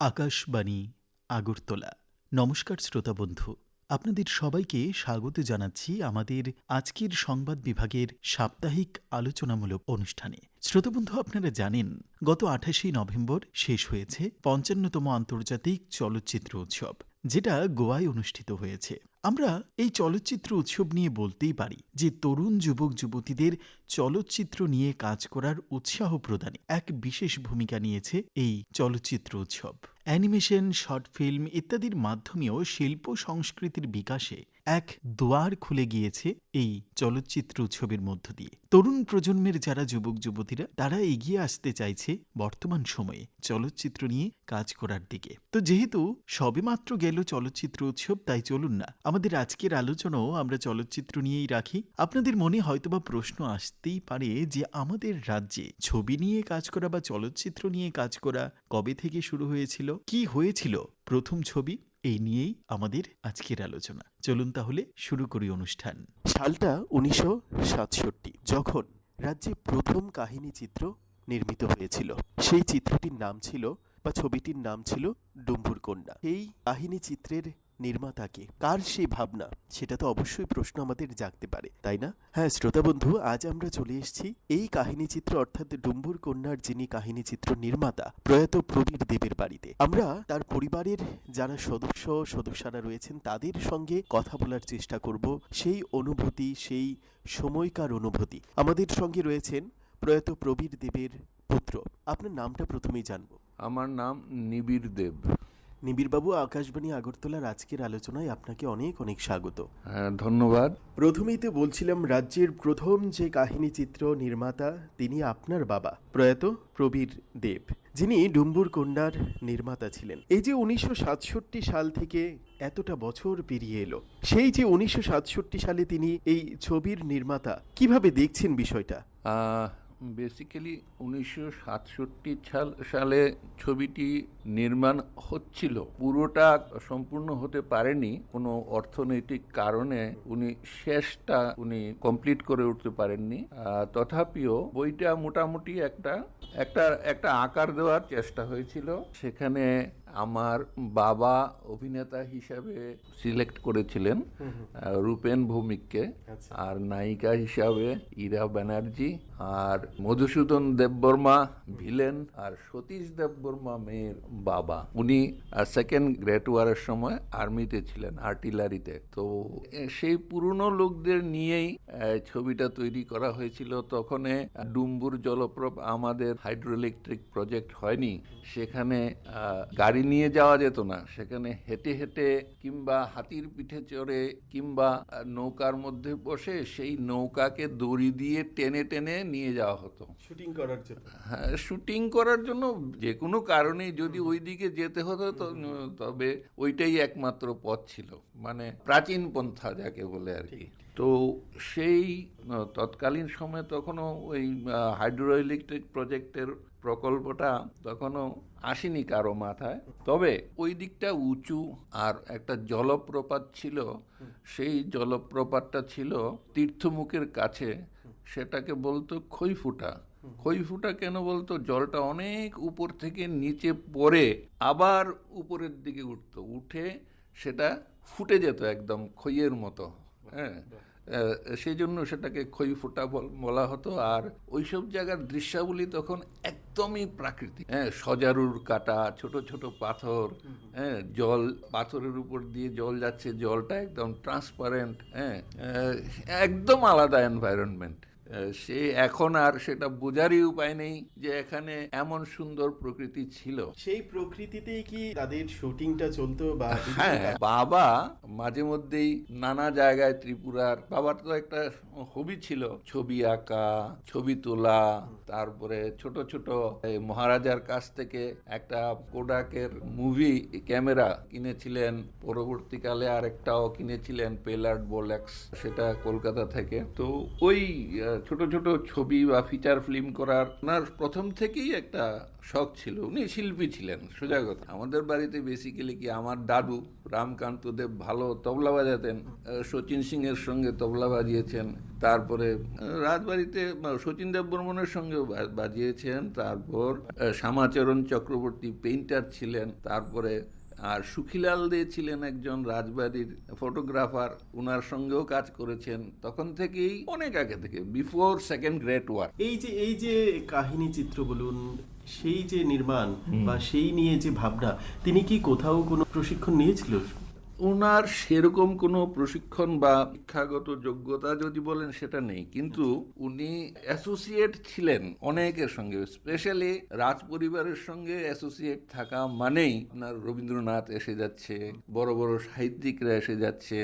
আকাশবাণী, আগরতলা। নমস্কার শ্রোতা বন্ধু, আপনাদের সবাইকে স্বাগত জানাচ্ছি আমাদের আজকের সংবাদ বিভাগের সাপ্তাহিক আলোচনামূলক অনুষ্ঠানে। শ্রোতাবন্ধু আপনারা জানেন, গত আঠাশে নভেম্বর শেষ হয়েছে পঞ্চান্নতম আন্তর্জাতিক চলচ্চিত্র উৎসব, যেটা গোয়ায় অনুষ্ঠিত হয়েছে। আমরা এই চলচ্চিত্র উৎসব নিয়ে বলতেই পারি যে তরুণ যুবক যুবতীদের চলচ্চিত্র নিয়ে কাজ করার উৎসাহ প্রদানে এক বিশেষ ভূমিকা নিয়েছে এই চলচ্চিত্র উৎসব। অ্যানিমেশন, শর্ট ফিল্ম ইত্যাদির মাধ্যমেও শিল্প সংস্কৃতির বিকাশে এক দুয়ার খুলে গিয়েছে এই চলচ্চিত্র উৎসবের মধ্য দিয়ে। তরুণ প্রজন্মের যারা যুবক, যুবতীরা, তারা এগিয়ে আসতে চাইছে বর্তমান সময়ে চলচ্চিত্র নিয়ে কাজ করার দিকে। তো যেহেতু সবেমাত্র গেল চলচ্চিত্র উৎসব, তাই চলুন না, আমাদের আজকের আলোচনাও আমরা চলচ্চিত্র নিয়েই রাখি। আপনাদের মনে হয়তোবা প্রশ্ন আসতেই পারে যে আমাদের রাজ্যে ছবি নিয়ে কাজ করা বা চলচ্চিত্র নিয়ে কাজ করা কবে থেকে শুরু হয়েছিল? কি হয়েছিল? প্রথম ছবি? এই নিয়েই আমাদের আজকের আলোচনা। চলুন তাহলে শুরু করি অনুষ্ঠান। সালটা উনিশশো সাতষট্টি, যখন রাজ্যে প্রথম কাহিনী চিত্র নির্মিত হয়েছিল। সেই চিত্রটির নাম ছিল বা ছবিটির নাম ছিল ডুম্বুর কন্যা এই কাহিনী চিত্রের নির্মাতাকে। কার সেই ভাবনা? সেটা তো অবশ্যই প্রশ্ন আমাদের জাগতে পারে, তাই না? হ্যাঁ শ্রোতা বন্ধু, আজ আমরা চলে এসেছি এই কাহিনী চিত্র, অর্থাৎ ডুম্বুর কন্যার যিনি কাহিনী চিত্র নির্মাতা, প্রয়াত প্রবীর দেবের বাড়িতে। আমরা তার পরিবারের যারা সদস্য, সদস্যরা রয়েছেন, তাদের সঙ্গে কথা বলার চেষ্টা করব। সেই অনুভূতি, সেই সময়কার অনুভূতি। আমাদের সঙ্গে রয়েছেন প্রয়াত প্রবীর দেবের পুত্র। আপনার নামটা প্রথমেই জানব। আমার নাম নিবিড় দেব। নিবিড়বাবু আকাশবাণী আগরতলার আজকের আলোচনায় আপনাকে অনেক অনেক স্বাগত। হ্যাঁ ধন্যবাদ। প্রথমেই তো বলছিলাম রাজ্যের প্রথম যে কাহিনী চিত্র নির্মাতা তিনি আপনার বাবা প্রয়াত প্রবীর দেব যিনি ডুম্বুর কন্যার নির্মাতা ছিলেন। এই যে উনিশশো সাতষট্টি সাল থেকে এতটা বছর পেরিয়ে এলো সেই যে উনিশশো সাতষট্টি সালে তিনি এই ছবির নির্মাতা কীভাবে দেখছেন বিষয়টা? বেসিক্যালি উনিশশো সাতষট্টি সাল সালে ছবিটি নির্মাণ হচ্ছিল। পুরোটা সম্পূর্ণ হতে পারেনি। কোনো অর্থনৈতিক কারণে উনি শেষটা উনি কমপ্লিট করে উঠতে পারেননি। তথাপিও বইটা মোটামুটি একটা একটা একটা আকার দেওয়ার চেষ্টা হয়েছিল। সেখানে আমার বাবা অভিনেতা হিসাবে সিলেক্ট করেছিলেন রূপেন ভৌমিককে। আর নায়িকা হিসাবে ইরা ব্যানার্জি। আর মধুসূদন দেববর্মা ভিলেন আর সতীশ দেববর্মা মেয়ের বাবা। উনি সেকেন্ড গ্রেট ওয়ারের সময় আর্মিতে ছিলেন আর্টিলারিতে তো সেই পুরনো লোকদের নিয়েই ছবিটা তৈরি করা হয়েছিল। তখন ডুম্বুর জলপ্রপ আমাদের হাইড্রোইলেকট্রিক প্রজেক্ট হয়নি। সেখানে গাড়ি নিয়ে যাওয়া যেত না। সেখানে হেঁটে হেঁটে কিংবা হাতির পিঠে চড়ে কিংবা নৌকার মধ্যে বসে সেই নৌকাকে দড়ি দিয়ে টেনে টেনে নিয়ে যাওয়া হতো। শুটিং করার জন্য। হ্যাঁ শুটিং করার জন্য যে কোনো কারণে যদি ওই দিকে যেতে হতো তবে ওইটাই একমাত্র পথ ছিল। মানে প্রাচীন পন্থা যাকে বলে আর কি। তো সেই তৎকালীন সময়ে তখনও ওই হাইড্রো ইলেকট্রিক প্রজেক্টের প্রকল্পটা তখনও আসেনি কারও মাথায়। তবে ওই দিকটা উঁচু আর একটা জলপ্রপাত ছিল। সেই জলপ্রপাতটা ছিল তীর্থমুখের কাছে। সেটাকে বলতো খইফুটা খইফুটা কেন বলতো? জলটা অনেক উপর থেকে নিচে পড়ে আবার উপরের দিকে উঠতো। উঠে সেটা ফুটে যেত একদম খইয়ের মতো হ্যাঁ? সেই জন্য সেটাকে খই ফোটা বলা হতো। আর ওইসব জায়গার দৃশ্যাবলী তখন একদমই প্রাকৃতিক হ্যাঁ? সজারুর কাটা ছোট ছোট পাথর হ্যাঁ? জল পাথরের উপর দিয়ে জল যাচ্ছে জলটা একদম ট্রান্সপারেন্ট হ্যাঁ? একদম আলাদা এনভায়রনমেন্ট সে এখন আর সেটা বোঝারই উপায় নেই যে এখানে এমন সুন্দর প্রকৃতি ছিল। সেই প্রকৃতিতেই কি তাদের শুটিংটা চলতো বা হ্যাঁ বাবা মাঝে মধ্যেই নানা জায়গায় ত্রিপুরার বাবার তো একটা হবি ছিল ছবি আঁকা ছবি তোলা তারপরে ছোট ছোট মহারাজার কাছ থেকে একটা কোডাকের মুভি ক্যামেরা কিনেছিলেন পরবর্তীকালে আরেকটাও কিনেছিলেন পেলার্ড বোলেক্স সেটা কলকাতা থেকে। তো ওই ছোট ছোট ছবি বা ফিচার ফিল্ম করার ওনার প্রথম থেকেই একটা শখ ছিল। উনি শিল্পী ছিলেন, সোজা কথা। আমাদের বাড়িতে বেসিক্যালি কি আমার দাদু রামকান্ত দেব ভালো তবলা বাজাতেন শচীন সিং এর সঙ্গে তবলা বাজিয়েছেন, তারপরে রাজবাড়িতে শচীন দেব বর্মনের সঙ্গে বাজিয়েছেন, তারপর শ্যামাচরণ চক্রবর্তী পেইন্টার ছিলেন, তারপরে আর সুখিলাল দে ছিলেন একজন রাজবাড়ির ফটোগ্রাফার ওনার সঙ্গেও কাজ করেছেন তখন থেকেই অনেক আগে থেকে বিফোর সেকেন্ড গ্রেট ওয়ার। এই যে এই যে কাহিনী চিত্র বলুন সেই যে নির্মাণ বা সেই নিয়ে যে ভাবনা তিনি কি কোথাও কোনো প্রশিক্ষণ নিয়েছিল? ওনার সেরকম কোনো প্রশিক্ষণ বা শিক্ষাগত যোগ্যতা যদি বলেন, সেটা নেই। কিন্তু উনি অ্যাসোসিয়েট ছিলেন অনেকের সঙ্গে স্পেশালি রাজ পরিবারের সঙ্গে অ্যাসোসিয়েট থাকা মানেই আপনার রবীন্দ্রনাথ এসে যাচ্ছে, বড় বড় সাহিত্যিকরা এসে যাচ্ছে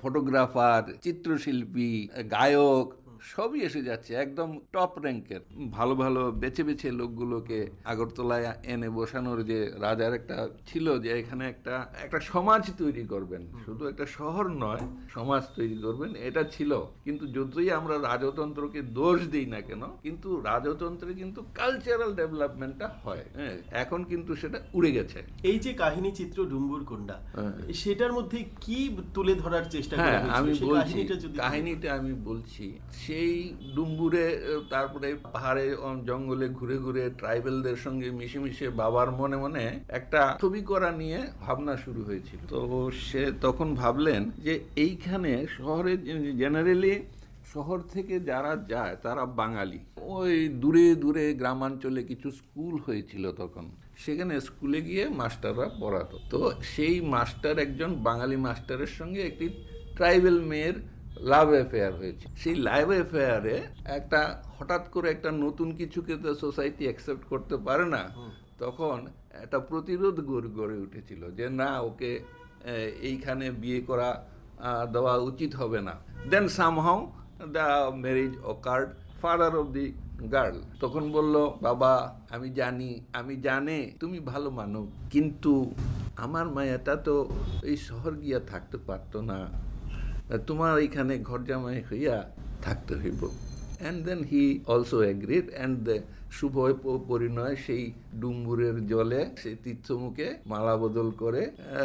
ফটোগ্রাফার চিত্রশিল্পী, গায়ক সবই এসে যাচ্ছে একদম টপ র্যাঙ্কের ভালো ভালো বেছে বেছে লোকগুলোকে আগরতলায় এনে বসানোর যে রাজার একটা ছিল যে এখানে একটা একটা সমাজ তৈরি করবেন। শুধু একটা শহর নয় সমাজ তৈরি করবেন এটা ছিল। কিন্তু যতই আমরা রাজতন্ত্রকে দোষ দিই না কেন কিন্তু রাজতন্ত্রে কিন্তু কালচারাল ডেভেলপমেন্টটা হয়। হ্যাঁ এখন কিন্তু সেটা উড়ে গেছে। এই যে কাহিনী চিত্র ডুম্বুর কোন্ডা হ্যাঁ। সেটার মধ্যে কি তুলে ধরার চেষ্টা করা হ্যাঁ আমি বলছি কাহিনীটা আমি বলছি সেই ডুম্বুরে তারপরে পাহাড়ে জঙ্গলে ঘুরে ঘুরে ট্রাইবেলদের সঙ্গে মিশে মিশে বাবার মনে মনে একটা ছবি করা নিয়ে ভাবনা শুরু হয়েছিল। তো সে তখন ভাবলেন যে এইখানে শহরে জেনারেলি শহর থেকে যারা যায় তারা বাঙালি। ওই দূরে দূরে গ্রামাঞ্চলে কিছু স্কুল হয়েছিল তখন। সেখানে স্কুলে গিয়ে মাস্টাররা পড়াতো। তো সেই মাস্টার একজন বাঙালি মাস্টারের সঙ্গে একটি ট্রাইবেল মেয়ের লাভ অ্যাফেয়ার হয়েছে। সেই লাভ অ্যাফেয়ারে একটা হঠাৎ করে একটা নতুন কিছুকে তো সোসাইটি অ্যাকসেপ্ট করতে পারে না তখন একটা প্রতিরোধ গড়ে গড়ে উঠেছিল যে না ওকে এইখানে বিয়ে করা দেওয়া উচিত হবে না। Then somehow the marriage occurred father of the girl তখন বলল বাবা আমি জানি আমি জানে তুমি ভালো মানো কিন্তু আমার মায়াটা তো এই শহর গিয়া থাকতে পারতো না। তোমার এইখানে ঘর জামাই হইয়া থাকতে হইব। And then he also agreed and the শুভ পরিণয় সেই ডুম্বুরের জলে সেই তীর্থমুখে মালা বদল করে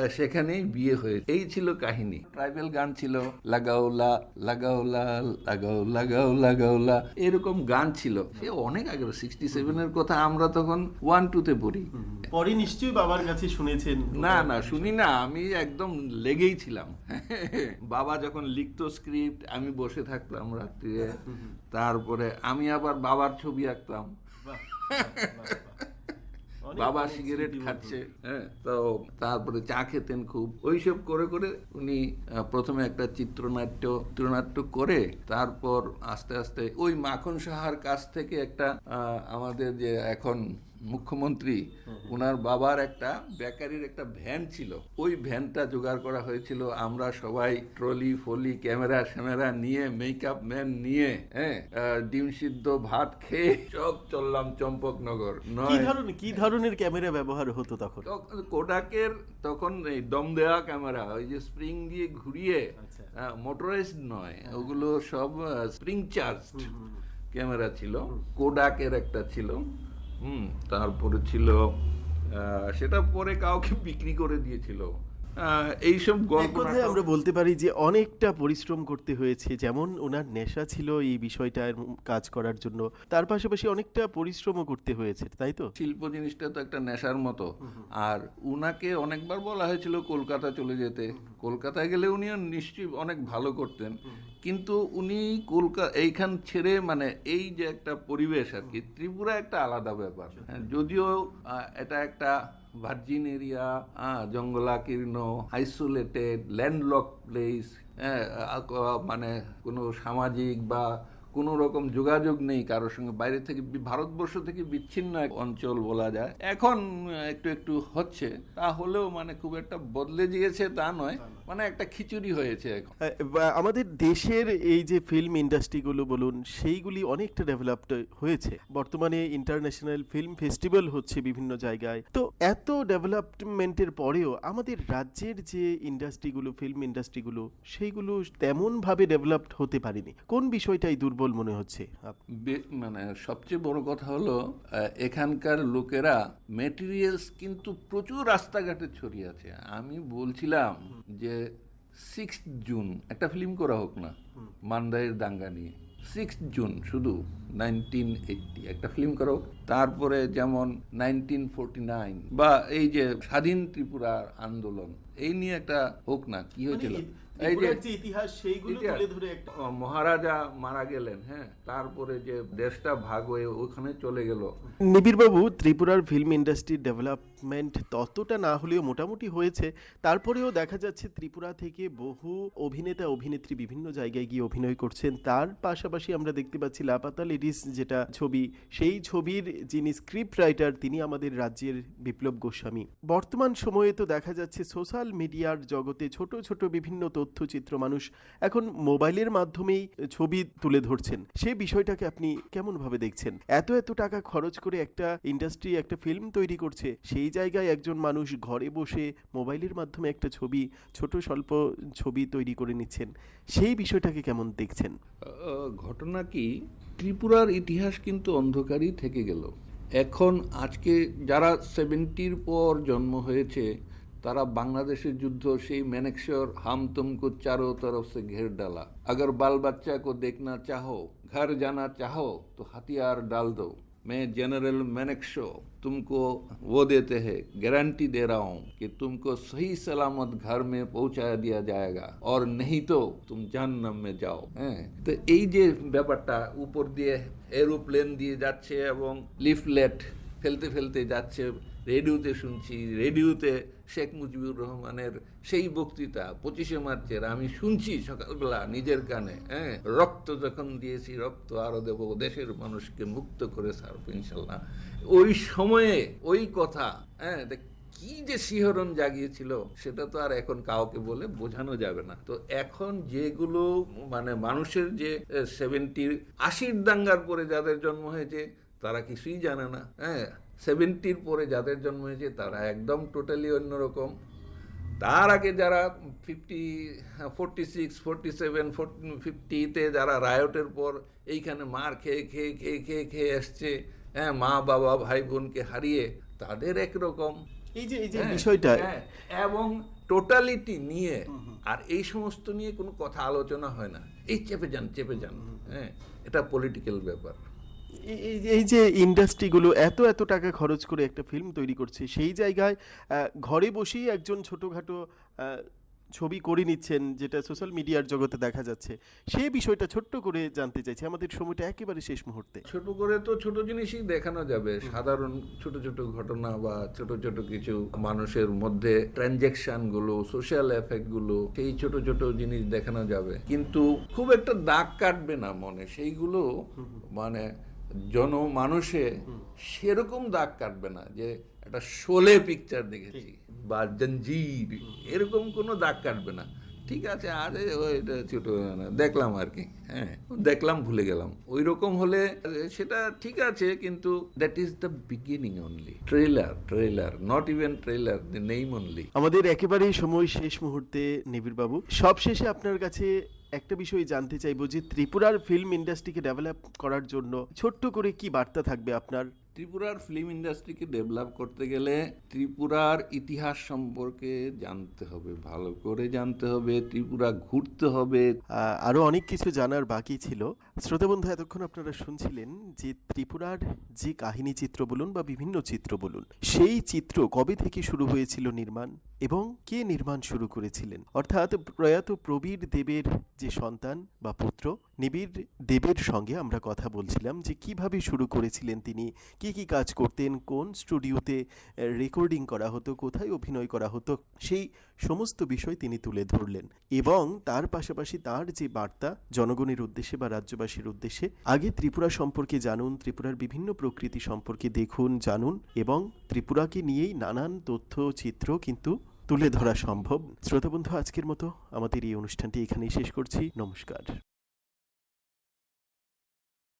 সেখানেই বিয়ে হয়ে এই ছিল কাহিনী। ট্রাইবেল গান ছিল লাগাওলা লাগাওলা লাগাও লাগাও লাগাওলা এরকম গান ছিল। সে অনেক আগে সিক্সটি সেভেনের কথা আমরা তখন ওয়ান টুতে পড়ি। পরে নিশ্চয়ই বাবার কাছে শুনেছেন। না না শুনি না আমি একদম লেগেই ছিলাম। বাবা যখন লিখতো স্ক্রিপ্ট আমি বসে থাকতাম রাত্রিরে। তারপরে আমি আবার বাবার ছবি আঁকতাম। বাবা সিগারেট। খাচ্ছে। হ্যাঁ। তো তারপরে চা খেতেন খুব। ওইসব করে করে উনি প্রথমে একটা চিত্রনাট্য চিত্রনাট্য করে তারপর আস্তে আস্তে ওই মাখন সাহার কাছ থেকে একটা আহ, আমাদের যে এখন মুখ্যমন্ত্রী ওনার বাবার একটা বেকারির একটা ভ্যান ছিল। ওই ভ্যানটা জোগাড় করা হয়েছিল। আমরা সবাই ট্রলি ফলি ক্যামেরা স্যামেরা নিয়ে মেকআপ ম্যান নিয়ে হ্যাঁ ডিম সিদ্ধ ভাত খেয়ে সব চললাম চম্পকনগর। কি নয় ধরনের কি ধরনের ক্যামেরা ব্যবহার হতো তখন? কোডাকের তখন এই দম দেওয়া ক্যামেরা ওই যে স্প্রিং দিয়ে ঘুরিয়ে আচ্ছা। মোটরাইজড নয় ওগুলো সব স্প্রিং চার্জ ক্যামেরা ছিল। কোডাকের একটা ছিল। হুম তারপরে ছিল সেটা পরে কাউকে বিক্রি করে দিয়েছিল। এইসব গল্প আমরা বলতে পারি যে অনেকটা পরিশ্রম করতে হয়েছে যেমন ওনার নেশা ছিল এই বিষয়টার কাজ করার জন্য। তার পাশাপাশি অনেকটা পরিশ্রমও করতে হয়েছে তাই তো? শিল্প জিনিসটা তো একটা নেশার মতো। আর উনাকে অনেকবার বলা হয়েছিল কলকাতা চলে যেতে। কলকাতায় গেলে উনি নিশ্চয়ই অনেক ভালো করতেন। কিন্তু উনি কলকাতা এইখান ছেড়ে মানে এই যে একটা পরিবেশ আর কি ত্রিপুরা একটা আলাদা ব্যাপার। হ্যাঁ, যদিও এটা একটা ভার্জিন এরিয়া জঙ্গলাকীর্ণ আইসোলেটেড ল্যান্ডলক প্লেস মানে কোনো সামাজিক বা কোনো রকম যোগাযোগ নেই কারোর সঙ্গে। বাইরে থেকে ভারতবর্ষ থেকে বিচ্ছিন্ন এক অঞ্চল বলা যায়। এখন একটু একটু হচ্ছে, তা হলেও মানে খুব একটা বদলে গিয়েছে তা নয় মানে একটা খিচুড়ি হয়েছে এখন। আমাদের দেশের এই যে ফিল্ম ইন্ডাস্ট্রিগুলো বলুন, সেইগুলি অনেকটা ডেভেলপড হয়েছে। বর্তমানে ইন্টারন্যাশনাল ফিল্ম ফেস্টিভ্যাল হচ্ছে বিভিন্ন জায়গায়। তো এত ডেভেলপমেন্টের পরেও আমাদের রাজ্যের যে ইন্ডাস্ট্রিগুলো ফিল্ম ইন্ডাস্ট্রিগুলো সেইগুলো তেমনভাবে ডেভেলপড হতে পারেনি। কোন বিষয়টাই দুর্বল অ্যাফোর্ডেবল মনে হচ্ছে। মানে সবচেয়ে বড় কথা হলো এখানকার লোকেরা মেটেরিয়ালস কিন্তু প্রচুর রাস্তাঘাটে ছড়িয়ে আছে। আমি বলছিলাম যে সিক্স জুন একটা ফিল্ম করা হোক না মান্দাইয়ের দাঙ্গা নিয়ে। সিক্স জুন শুধু নাইনটিন এইটটি একটা ফিল্ম করা হোক। তারপরে যেমন নাইনটিন ফোরটি নাইন বা এই যে স্বাধীন ত্রিপুরার আন্দোলন এই নিয়ে একটা হোক না কি হয়েছিল? এই যে ইতিহাস সেইগুলো তুলে ধরে মহারাজা মারা গেলেন হ্যাঁ তারপরে যে দেশটা ভাগ হয়ে ওখানে চলে গেল। নিবিড়বাবু ত্রিপুরার ফিল্ম ইন্ডাস্ট্রির ডেভেলপমেন্ট ততটা না হলেও মোটামুটি হয়েছে। তারপরেও দেখা যাচ্ছে ত্রিপুরা থেকে বহু অভিনেতা অভিনেত্রী বিভিন্ন জায়গায় গিয়ে অভিনয় করছেন। তার পাশাপাশি আমরা দেখতে পাচ্ছি লাপাতা লেডিস যেটা ছবি সেই ছবির যিনি স্ক্রিপ্ট রাইটার তিনি আমাদের রাজ্যের বিপ্লব গোস্বামী। বর্তমান সময়ে তো দেখা যাচ্ছে সোশ্যাল মিডিয়ার জগতে ছোট ছোট বিভিন্ন তথ্যচিত্র মানুষ এখন মোবাইলের মাধ্যমেই ছবি তুলে ধরছেন। সে বিষয়টাকে আপনি কেমন ভাবে দেখছেন? এত এত টাকা খরচ করে একটা ইন্ডাস্ট্রি, একটা ফিল্ম তৈরি করছে, সেই জায়গায় একজন মানুষ ঘরে বসে মোবাইলের মাধ্যমে একটা ছবি, ছোট স্বল্প ছবি তৈরি করে নিচ্ছেন। সেই বিষয়টাকে কেমন দেখছেন? ঘটনা কি? ত্রিপুরার ইতিহাস কিন্তু অন্ধকারই থেকে গেল। এখন আজকে যারা সেভেন্টির পর জন্ম হয়েছে তারা বাংলাদেশের যুদ্ধ সেই मैनेक्श्योर हम तुमको चारों तरफ से घेर डाला अगर बाल बच्चा को देखना चाहो घर जाना चाहो तो हथियार डाल दो मैं जनरल मैनेक्शो तुमको वो देते हैं गारंटी दे रहा हूँ कि तुमको सही सलामत घर में पहुंचा दिया जाएगा और नहीं तो तुम जहन्नम में যাও হ্যাঁ তো এই যে ব্যাপারটা উপর দিয়ে এরোপ্লেন দিয়ে যাচ্ছে এবং লিফলেট ফেলতে ফেলতে যাচ্ছে রেডিওতে শুনছি, রেডিওতে শেখ মুজিবুর রহমানের সেই বক্তৃতা, পঁচিশে মার্চের, আমি শুনছি সকালবেলা নিজের কানে হ্যাঁ? রক্ত যখন দিয়েছি, রক্ত আরও দেব, দেশের মানুষকে মুক্ত করে ছাড়বো, ইনশাল্লাহ। ওই সময়ে, ওই কথা হ্যাঁ কি যে শিহরণ জাগিয়েছিল, সেটা তো আর এখন কাউকে বলে বোঝানো যাবে না। তো এখন যেগুলো মানে মানুষের যে সেভেন্টির আশির দাঙ্গার পরে যাদের জন্ম হয়েছে, তারা কিছুই জানে না হ্যাঁ? সেভেন্টির পরে যাদের জন্ম হয়েছে তারা একদম টোটালি অন্যরকম। তার আগে যারা fifty forty six forty seven ফিফটিতে যারা রায়টের পর এইখানে মার খেয়ে খেয়ে খেয়ে খেয়ে খেয়ে এসছে হ্যাঁ মা বাবা ভাই বোনকে হারিয়ে তাদের একরকম। এই যে এই যে হ্যাঁ, বিষয়টা হ্যাঁ, এবং টোটালিটি নিয়ে আর এই সমস্ত নিয়ে কোনো কথা আলোচনা হয় না। এই চেপে যান চেপে যান হ্যাঁ এটা পলিটিক্যাল ব্যাপার। এই- যে ইন্ডাস্ট্রিগুলো এত এত টাকা খরচ করে একটা ফিল্ম তৈরি করছে সেই জায়গায় ঘরে বসেই একজন ছোটোখাটো ছবি করে নিচ্ছেন যেটা সোশ্যাল মিডিয়ার জগতে দেখা যাচ্ছে সেই বিষয়টা ছোট্ট করে জানতে চাইছি আমাদের সময়টা একেবারে শেষ মুহূর্তে। ছোট করে তো ছোট জিনিসই দেখানো যাবে সাধারণ ছোট ছোট ঘটনা বা ছোট ছোট কিছু মানুষের মধ্যে ট্রানজ্যাকশনগুলো সোশ্যাল এফেক্টগুলো সেই ছোট ছোট জিনিস দেখানো যাবে। কিন্তু খুব একটা দাগ কাটবে না মনে সেইগুলো মানে জনমানুষে সেরকম দাগ কাটবে না যে একটা শোলে পিকচার দেখেছি। বা জঞ্জির এরকম কোনো দাগ কাটবে না। ঠিক আছে আরে ওইটা ছোট দেখলাম আর কি হ্যাঁ দেখলাম ভুলে গেলাম। ওই রকম হলে সেটা ঠিক আছে কিন্তু that is the beginning only trailer trailer not even trailer the name only আমাদের একেবারেই সময় শেষ মুহূর্তে নিবিড় বাবু সবশেষে আপনার কাছে একটা বিষয় জানতে চাইব যে ত্রিপুরার ফিল্ম ইন্ডাস্ট্রিকে ডেভেলপ করার জন্য ছোট্ট করে কি বার্তা থাকবে আপনার? ত্রিপুরার ফিল্ম ইন্ডাস্ট্রিকে ডেভেলপ করতে গেলে ত্রিপুরার ইতিহাস সম্পর্কে জানতে হবে ভালো করে জানতে হবে ত্রিপুরা ঘুরতে হবে। আরও অনেক কিছু জানার বাকি ছিল। শ্রোতা বন্ধু এতক্ষণ আপনারা শুনছিলেন যে ত্রিপুরার যে কাহিনী চিত্র বলুন বা বিভিন্ন চিত্র বলুন সেই চিত্র কবে থেকে শুরু হয়েছিল নির্মাণ? এবং কে নির্মাণ শুরু করেছিলেন? অর্থাৎ প্রয়াত প্রবীর দেবের যে সন্তান বা পুত্র, নিবিড় দেবের সঙ্গে আমরা কথা বলছিলাম যে কীভাবে শুরু করেছিলেন তিনি? কি কি কাজ করতেন? কোন স্টুডিওতে রেকর্ডিং করা হতো? কোথায় অভিনয় করা হতো? সেই সমস্ত বিষয় তিনি তুলে ধরলেন। এবং তার পাশাপাশি তার যে বার্তা, জনগণের উদ্দেশ্যে বা রাজ্যবাসীর উদ্দেশ্যে, আগে ত্রিপুরা সম্পর্কে জানুন, ত্রিপুরার বিভিন্ন প্রকৃতি সম্পর্কে দেখুন, জানুন এবং ত্রিপুরাকে নিয়েই নানান তথ্য, চিত্র কিন্তু তুলে ধরা সম্ভব। শ্রোতা বন্ধু আজকের মতো আমাদের এই অনুষ্ঠানটি এখানেই শেষ করছি। নমস্কার।